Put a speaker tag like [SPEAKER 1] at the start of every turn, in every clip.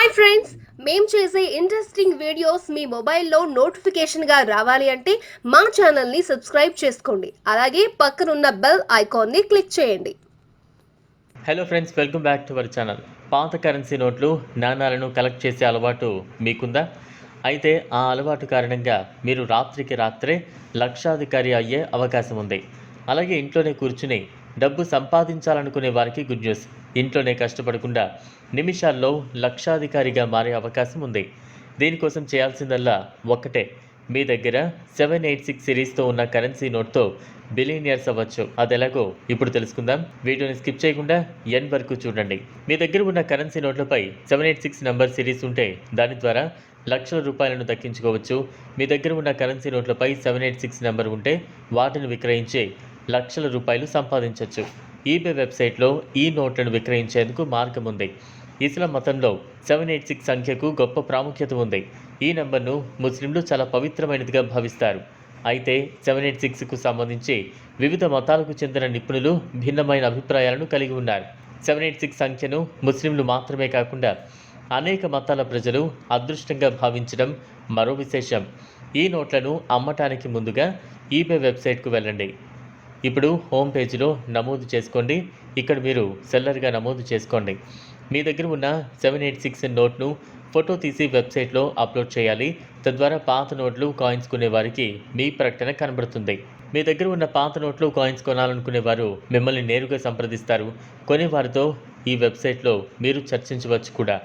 [SPEAKER 1] Hi friends మేము చేసే interesting videos మీ మొబైల్లో నోటిఫికేషన్గా రావాలి అంటే మా ఛానల్ని సబ్స్క్రైబ్ చేసుకోండి. అలాగే పక్కనున్న బెల్ ఐకాన్ని క్లిక్ చేయండి.
[SPEAKER 2] Hello friends welcome back to our channel పాత కరెన్సీ నోట్లు నాణాలను కలెక్ట్ చేసే అలవాటు మీకుందా? అయితే ఆ అలవాటు కారణంగా మీరు రాత్రికి రాత్రే లక్షాధికారి అయ్యే అవకాశం ఉంది. అలాగే ఇంట్లోనే కూర్చుని డబ్బు సంపాదించాలనుకునే వారికి గుడ్ న్యూస్ ఇంట్లోనే కష్టపడకుండా నిమిషాల్లో లక్షాధికారిగా మారే అవకాశం ఉంది. దీనికోసం చేయాల్సిందల్లా ఒక్కటే. మీ దగ్గర సెవెన్ ఎయిట్ సిక్స్ సిరీస్తో ఉన్న కరెన్సీ నోట్తో బిలియనియర్స్ అవ్వచ్చు. అది ఎలాగో ఇప్పుడు తెలుసుకుందాం. వీడియోని స్కిప్ చేయకుండా ఎన్ వరకు చూడండి. మీ దగ్గర ఉన్న currency నోట్లపై seven eight six number series ఉంటే దాని ద్వారా లక్షల రూపాయలను దక్కించుకోవచ్చు. మీ దగ్గర ఉన్న కరెన్సీ నోట్లపై సెవెన్ ఎయిట్ సిక్స్ నెంబర్ ఉంటే వాటిని విక్రయించి లక్షల రూపాయలు సంపాదించవచ్చు ఈబే వెబ్సైట్లో ఈ నోట్లను విక్రయించేందుకు మార్గం ఉంది. ఇస్లాం మతంలో సెవెన్ ఎయిట్ సిక్స్ సంఖ్యకు గొప్ప ప్రాముఖ్యత ఉంది. ఈ నెంబర్ను ముస్లింలు చాలా పవిత్రమైనదిగా భావిస్తారు. అయితే సెవెన్ ఎయిట్ సిక్స్కు సంబంధించి వివిధ మతాలకు చెందిన నిపుణులు భిన్నమైన అభిప్రాయాలను కలిగి ఉన్నారు. సెవెన్ ఎయిట్ సిక్స్ సంఖ్యను ముస్లింలు మాత్రమే కాకుండా అనేక మతాల ప్రజలు అదృష్టంగా భావించడం మరో విశేషం. ఈ నోట్లను అమ్మటానికి ముందుగా ఈబే వెబ్సైట్కు వెళ్ళండి. ఇప్పుడు హోమ్ పేజీలో నమోదు చేసుకోండి. ఇక్కడ మీరు సెల్లర్గా నమోదు చేసుకోండి. మీ దగ్గర ఉన్న సెవెన్ ఎయిట్ సిక్స్ నోట్ను ఫోటో తీసి వెబ్సైట్లో అప్లోడ్ చేయాలి. తద్వారా పాత నోట్లు కాయిన్స్ కొనే వారికి మీ ప్రకటన కనబడుతుంది. మీ దగ్గర ఉన్న పాత నోట్లు కాయిన్స్ కొనాలనుకునే వారు మిమ్మల్ని నేరుగా సంప్రదిస్తారు. కొనేవారితో ఈ వెబ్సైట్లో మీరు చర్చించవచ్చు కూడా.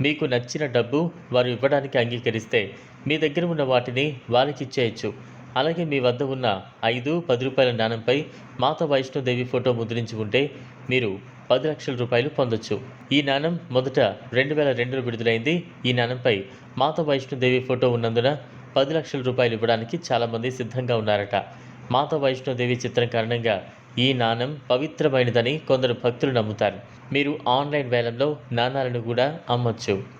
[SPEAKER 2] మీకు నచ్చిన డబ్బు వారు ఇవ్వడానికి అంగీకరిస్తే మీ దగ్గర ఉన్న వాటిని వారికి ఇచ్చేయచ్చు. అలాగే మీ వద్ద ఉన్న ఐదు పది రూపాయల నాణంపై మాత వైష్ణోదేవి ఫోటో ముద్రించి ఉంటే మీరు పది లక్షల రూపాయలు పొందొచ్చు. ఈ నాణం మొదట రెండు వేల రెండులో విడుదలైంది. ఈ నాణంపై మాత వైష్ణోదేవి ఫోటో ఉన్నందున పది లక్షల రూపాయలు ఇవ్వడానికి చాలామంది సిద్ధంగా ఉన్నారట. మాత వైష్ణోదేవి చిత్రం కారణంగా ఈ నాణం పవిత్రమైనదని కొందరు భక్తులు నమ్ముతారు. మీరు ఆన్లైన్ వేలంలో నాణాలను కూడా అమ్మొచ్చు.